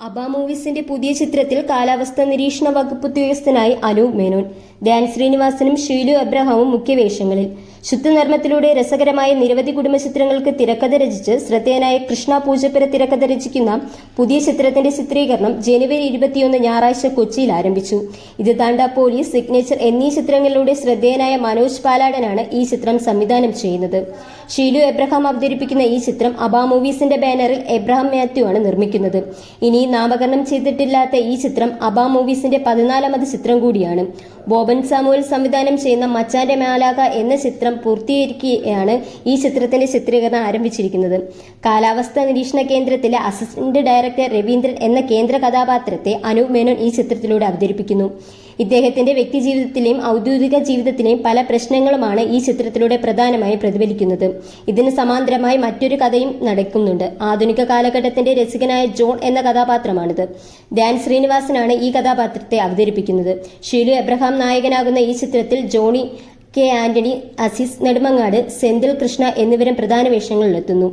അബ മൂവീസിന്റെ പുതിയ ചിത്രത്തിൽ കാലാവസ്ഥ നിരീക്ഷണ വകുപ്പ് ഉദ്യോഗസ്ഥനായി അനൂപ് മേനോൻ ധ്യാൻ ശ്രീനിവാസനും ഷീലു എബ്രഹാമും മുഖ്യവേഷങ്ങളിൽ ശുദ്ധനർമ്മത്തിലൂടെ രസകരമായ നിരവധി കുടുംബ ചിത്രങ്ങൾക്ക് തിരക്കഥ രചിച്ച് ശ്രദ്ധേയനായ കൃഷ്ണ പൂജപ്പുര തിരക്കഥ രചിക്കുന്ന പുതിയ ചിത്രത്തിന്റെ ചിത്രീകരണം ജനുവരി ഇരുപത്തിയൊന്ന് ഞായറാഴ്ച കൊച്ചിയിൽ ആരംഭിച്ചു. ഇത് താണ്ട പോലീസ് സിഗ്നേച്ചർ എന്നീ ചിത്രങ്ങളിലൂടെ ശ്രദ്ധേയനായ മനോജ് പാലാടനാണ് ഈ ചിത്രം സംവിധാനം ചെയ്യുന്നത്. ഷീലു എബ്രഹാം അവതരിപ്പിക്കുന്ന ഈ ചിത്രം അബാ മൂവീസിന്റെ ബാനറിൽ എബ്രഹാം മാത്യു ആണ് നിർമ്മിക്കുന്നത്. ഇനി നാമകരണം ചെയ്തിട്ടില്ലാത്ത ഈ ചിത്രം അബാ മൂവീസിന്റെ പതിനാലാമത് ചിത്രം കൂടിയാണ്. ബോബൻ സാമുവൽ സംവിധാനം ചെയ്യുന്ന മച്ചാന്റെ മാലാക എന്ന ചിത്രം പൂർത്തീകരിക്കുകയാണ് ഈ ചിത്രത്തിന്റെ ചിത്രീകരണം ആരംഭിച്ചിരിക്കുന്നത്. കാലാവസ്ഥാ നിരീക്ഷണ കേന്ദ്രത്തിലെ അസിസ്റ്റന്റ് ഡയറക്ടർ രവീന്ദ്രൻ എന്ന കേന്ദ്ര കഥാപാത്രത്തെ അനൂപ് മേനോൻ ഈ ചിത്രത്തിലൂടെ അവതരിപ്പിക്കുന്നു. ഇദ്ദേഹത്തിന്റെ വ്യക്തിജീവിതത്തിലെയും ഔദ്യോഗിക ജീവിതത്തിലെയും പല പ്രശ്നങ്ങളുമാണ് ഈ ചിത്രത്തിലൂടെ പ്രധാനമായി പ്രതിഫലിക്കുന്നത്. ഇതിന് സമാന്തരമായി മറ്റൊരു കഥയും നടക്കുന്നുണ്ട്. ആധുനിക കാലഘട്ടത്തിന്റെ രസികനായ ജോൺ എന്ന കഥാപാത്രമാണിത്. ധ്യാൻ ശ്രീനിവാസനാണ് ഈ കഥാപാത്രത്തെ അവതരിപ്പിക്കുന്നത്. ഷീലു എബ്രഹാം നായകനാകുന്ന ഈ ചിത്രത്തിൽ ജോണി കെ ആന്റണി അസീസ് നെടുമങ്ങാട് സെന്തിൽ കൃഷ്ണ എന്നിവരും പ്രധാന വേഷങ്ങളിലെത്തുന്നു.